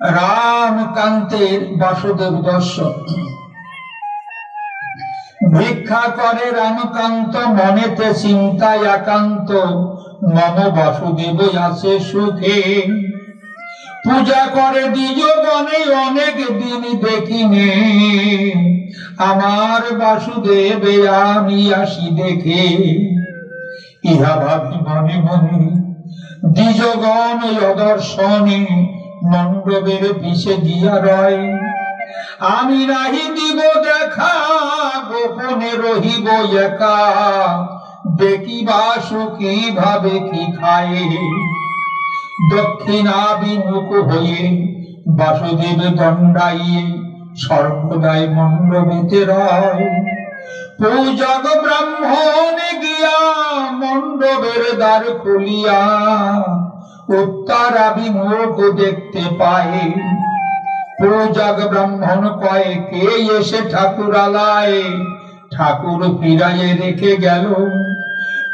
রামকান্তের বাসুদেব দর্শন ভিক্ষা করে রামকান্ত, মনেতে চিন্তায় একান্ত, মম বাসুদেব আছে সুখে। পূজা করে দ্বিজ বনে, অনেক দিন দেখিনে। আমার বাসুদেব আমি আসি দেখে। ইহা ভাবি মনে মনে দ্বিজগণ অদর্শনে মণ্ডপের পিছে গিয়া রয়। আমি নাহি দিব দেখা, গোপনে রহিব একা। দেখিবা সুখী ভাবে কি খায়। দক্ষিণাভিমুখ হয়ে বাসুদেব দণ্ডাইয়ে সর্বদাই মণ্ডপেতে রয়। পূজক ব্রাহ্মণ গিয়া মণ্ডপের দ্বার খুলিয়া উত্তরাভিমুখ দেখতে পায় পূজক ব্রাহ্মণ কয়ে, কে এসে ঠাকুরালায়? ঠাকুর ফিরাইয়ে রেখে গেল।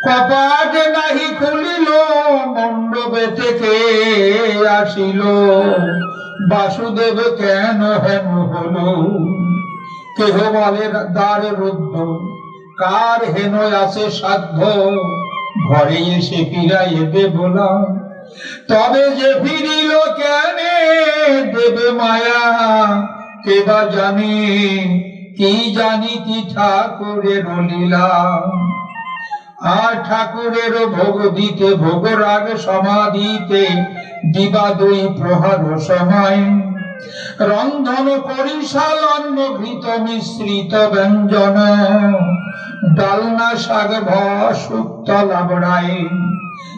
কপাট নাহি খুলিল, মণ্ডপে থেকে আসিল। বাসুদেব কেন হেন হলো? কেহ বলে, দ্বার রুদ্ধ। কার হেন আছে সাধ্য? ঘরে এসে ফিরাইয়ে দে বলা। তবে যে ফিরিল কেনে দেবে মায়া কেবা জানে? কি জানি কি ঠাকুরের লীলা। আর ঠাকুরের ভোগ দিতে, ভোগ রাগ সমাধিতে দিবা দুই প্রহার সময়। রন্ধন পরিশাল অন্ন ঘৃত মিশ্রিত ব্যঞ্জন। ডালনা শাক ভুক্ত লাবড়ায়।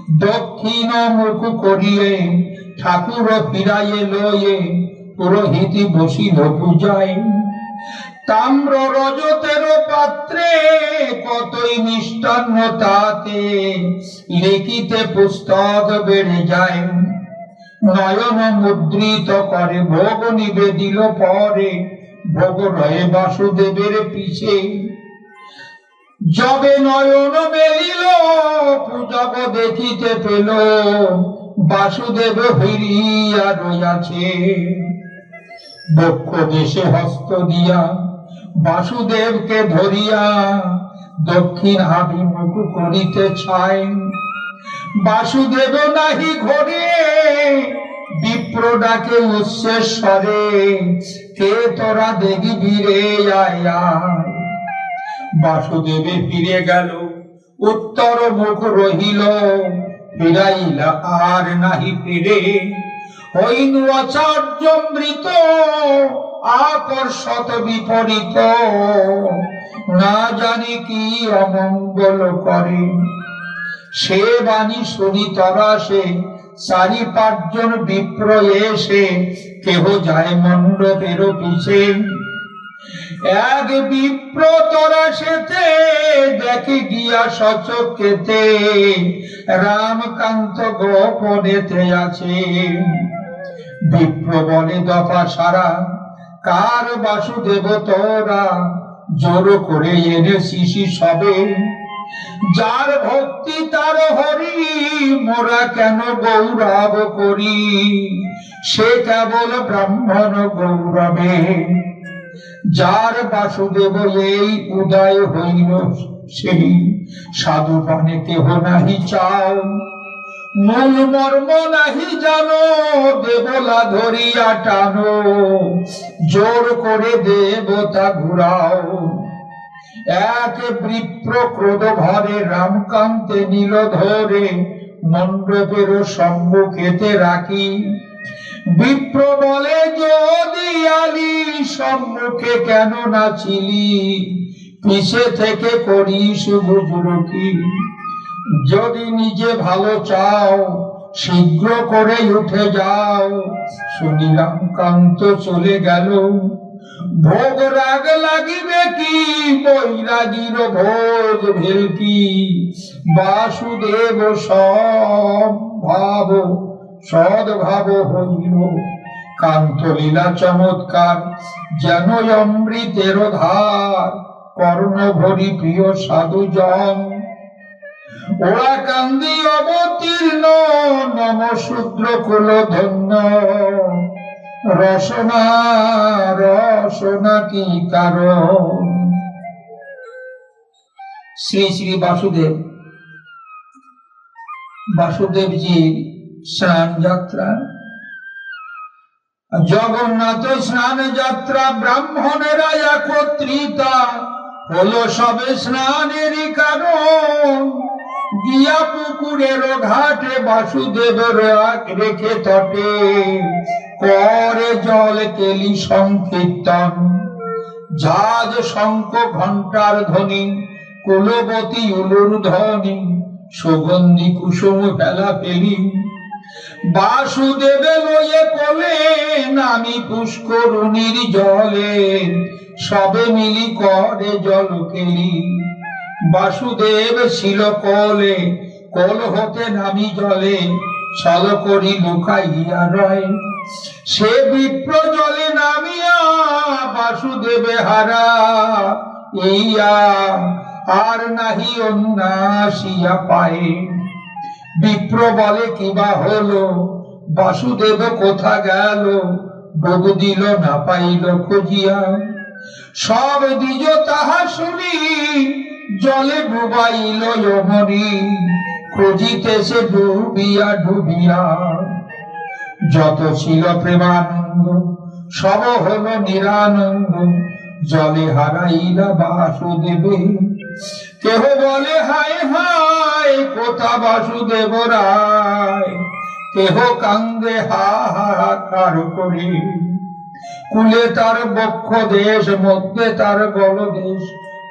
দক্ষিণ মুখ করিয়ে, ঠাকুর ফিরাইয়ে লয়ে পুরোহিতি বসিল পূজায়। তাম্র রজতের পাত্রে কতই মিষ্টান্ন তাতে লিখিতে পুস্তক বেড়ে যায়। নয়ন মুদ্রিত করে ভোগ নিবেদিল পরে, ভোগ রয়ে বাসুদেবের পিছে। যবে নয়ন মেলিল পূজক দেখিতে পেল। বাসুদেব ফিরিয়া রইয়াছে। দক্ষ দেশে হস্ত দিয়া বাসুদেবকে ধরিয়া দক্ষিণ আভিমুখ করিতে চায় বাসুদেব নাহি ঘরে, বিপ্র ডাকে উচ্চেশ্বরে কে তোরা দেখবি রে আয় আয়। বাসুদেবে ফিরে গেল। উত্তর মুখ রহিল, ফিরাইলা আর নাহি ফিরে। হইনু আচার্য মৃত, আকর্ষত বিপরীত। না জানি কি অমঙ্গল করে। সে বাণী শুনি তরা সে, চারি পাঁচজন বিপ্র এসে কেহ যায় মণ্ডপের পিছে। এক বিপ্র তরা সেতে দেখে গিয়া সচকেতে রামকান্ত গোপনেতে আছে। বিপ্র বলে দফা সারা, কার বাসুদেব তোরা? জোর করে এনে শিশি সবে। যার ভক্তি তার হরি, মোরা কেন গৌরব করি? সে কেবল ব্রাহ্মণ গৌরবে। যার বাসুদেব এই উদয় হইল সেই। সাধু পানে কেহ নাহি চাও। মূল মর্ম নাহি জানো, দেবলা ধরিয়া টানো। জোর করে দেবতা ঘুরাও। এক বিপ্র ক্রোধ ভরে রামকান্তে নীল ধরে মণ্ডপের সম্মুখেতে রাখি। বিপ্র বলে, যদি আলি সম্মুখে কেন নাচিলি পিছে থেকে করিস বুজুরকি যদি নিজে ভালো চাও, শীঘ্র করে উঠে যাও। শুনিলাম কান্ত চলে গেল। ভোগ রাগ লাগিবে কি? বৈরাগীর ভোগ ভেলকি? বাসুদেব সব ভাব সদ্ভাব হইল কান্ত লীলা চমৎকার, যেন অমৃতের ধার কর্ণ ভরি প্রিয় সাধুজন। ওরা কান্দি অবতীর্ণ, নম শূদ্র কুল ধন্য রসনা রসনা কি কারণ? শ্রী শ্রী বাসুদেব, বাসুদেবজির স্নান যাত্রা। জগন্নাথ স্নান যাত্রা ব্রাহ্মণেরা একত্রিতা। হলো সবে স্নানেরই কারণ। গিয়া পুকুরের ঘাটে বাসুদেবের রেখে তটে। করে জল কেলি সংকীর্তন। ঝাঁজ শঙ্খ ঘণ্টার ধ্বনি, কুলবতী উলুর ধ্বনি, সুগন্ধি কুসুম ফেলা ফেলি। বাসুদেবে লয়ে কোলে নামি পুষ্করুণীর জলে। সবে মিলি করে জল কেলি। বাসুদেব ছিল কোলে, কোল হতে নামি জলে, ছল করি লুকাইয়া রয়। সে বিপ্র জলে নামিয়া বাসুদেবে হারা। এইয়া আর নাহি অন্যাসিয়া পায়ে। বিপ্র বলে কিবা হলো? বাসুদেব কোথা গেল? ডুব দিল, না পাইল খুঁজিয়া। সব দ্বিজ তাহা শুনি, জলে ডুবাইল যমনি। খুঁজিতেছে ডুবিয়া ডুবিয়া। যত ছিল প্রেমানন্দ, সব হলো নিরানন্দ। জলে হারাইলা বাসুদেবে কেহ বলে হায় হায় কোথা বাসুদেব রায় কেহ কান্দে, হা হাহাকার করে কুলে তার বক্ষ দেশ, মধ্যে তার গল দেশ,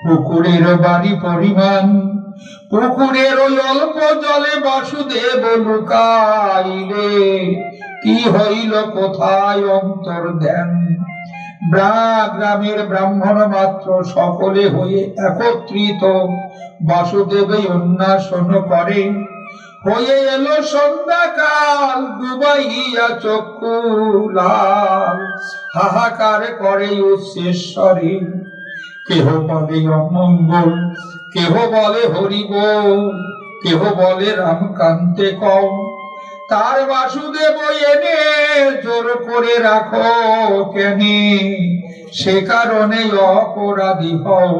পুকুরের বাড়ি পরিমাণ। পুকুরের ওই অল্প জলে বাসুদেব লুকাইলে, কি হইল, কোথায় অন্তর ধ্যান গ্রামের ব্রাহ্মণ মাত্র সকলে হয়ে একত্রিত। বাসুদেবে উন্নাসন করে হয়ে এলো সন্ধ্যাকাল, ডুবাইয়া চক্ষু লাল। হাহাকার করে উচ্চেশ্বরে কেহ বলে অমঙ্গল, কেহ বলে হরিব কেহ বলে রামকান্তে কম। তার বাসুদেব এনে জোর করে রাখো কেনে। সে কারণে অপরাধী হও।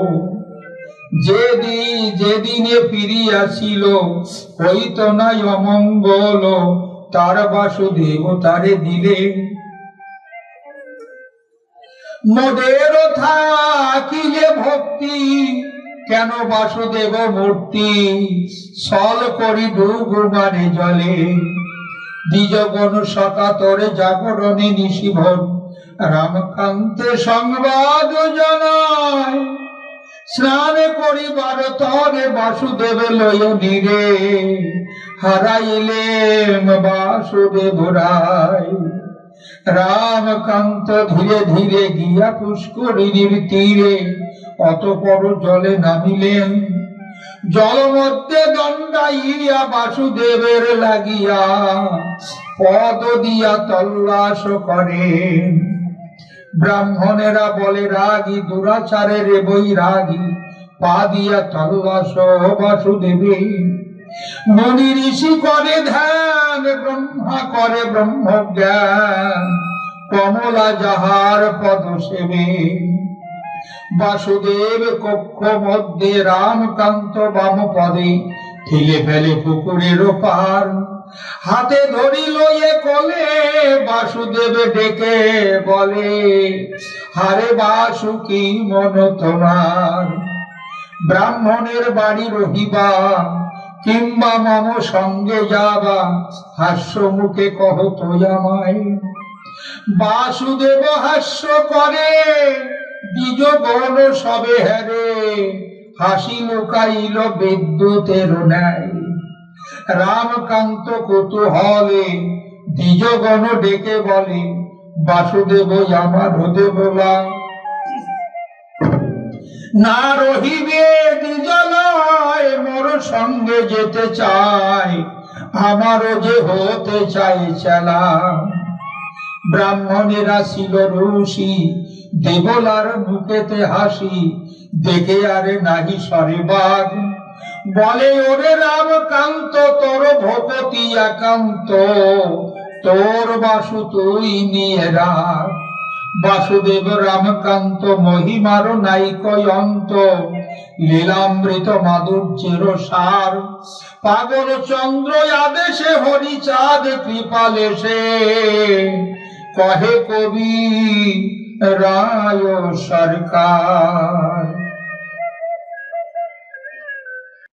যেদিন যেদিনে ফিরিয়াছিল হইত নাই অমঙ্গল, তার বাসুদেব তারে দিলে। মোদের থাকিলে ভক্তি, কেন বাসুদেব মূর্তি? সল করি ডুবু মানে জলে। দ্বিজগণ সকাতরে জাগরণে নিশিভন। রামকান্তে সংবাদ জানায়, স্নান করিবার তরে বাসুদেব লয় নিরে হারাইলেম বাসুদেব রায়। রামকান্ত ধীরে ধীরে গিয়া পুষ্করিণীর তীরে অতপর জলে নামিলেন। জল মধ্যে দণ্ডাইয়া বাসুদেবের লাগিয়া পদ দিয়া তল্লাশ করেন ব্রাহ্মণেরা বলে, রাগী দুরাচারের বই রাগী পা দিয়া তল্লাশ বাসুদেবে। মনি ঋষি করে ধ্যান, ব্রহ্মা করে ব্রহ্ম জ্ঞান কমলা যাহার পদ সেবে। বাসুদেব কক্ষ মধ্যে রামকান্ত বাম পদে ঠেলে ফেলে পুকুরের পার হাতে ধরিল এ কলে, বাসুদেব ডেকে বলে, হারে বাসু, কি মন তোমার? ব্রাহ্মণের বাড়ি রহিবা, কিংবা মম সঙ্গে যাবা, হাস্য মুখে কহ তো বাসুদেব হাস্য করে দ্বিজ গণ সবে হেরে, হাসি বিদ্যুতের রামকান্ত কৌতূহলে দ্বিজগণ ডেকে বলে, বাসুদেব আমার হতে বলা। না রহিবে দ্বিজলয়, মোর সঙ্গে যেতে চায়, আমারও যে হতে চাই চেলা। ব্রাহ্মণেরা ছিল ঋষি দেবলার মুখেতে হাসি, দেখে আরে নাহি সরে বাঘ বলে, ওরে রামকান্ত, তোর ভগতি একান্ত, তোর বাসু তুই নিয়ে বাসুদেব রামকান্ত, মহিমার নাইকয় অন্ত, লীলামৃত মাধুর্যের সার। পাগল চন্দ্র আদেশে হরিচাঁদ কৃপালে সে কহে কবি রায় সরকার।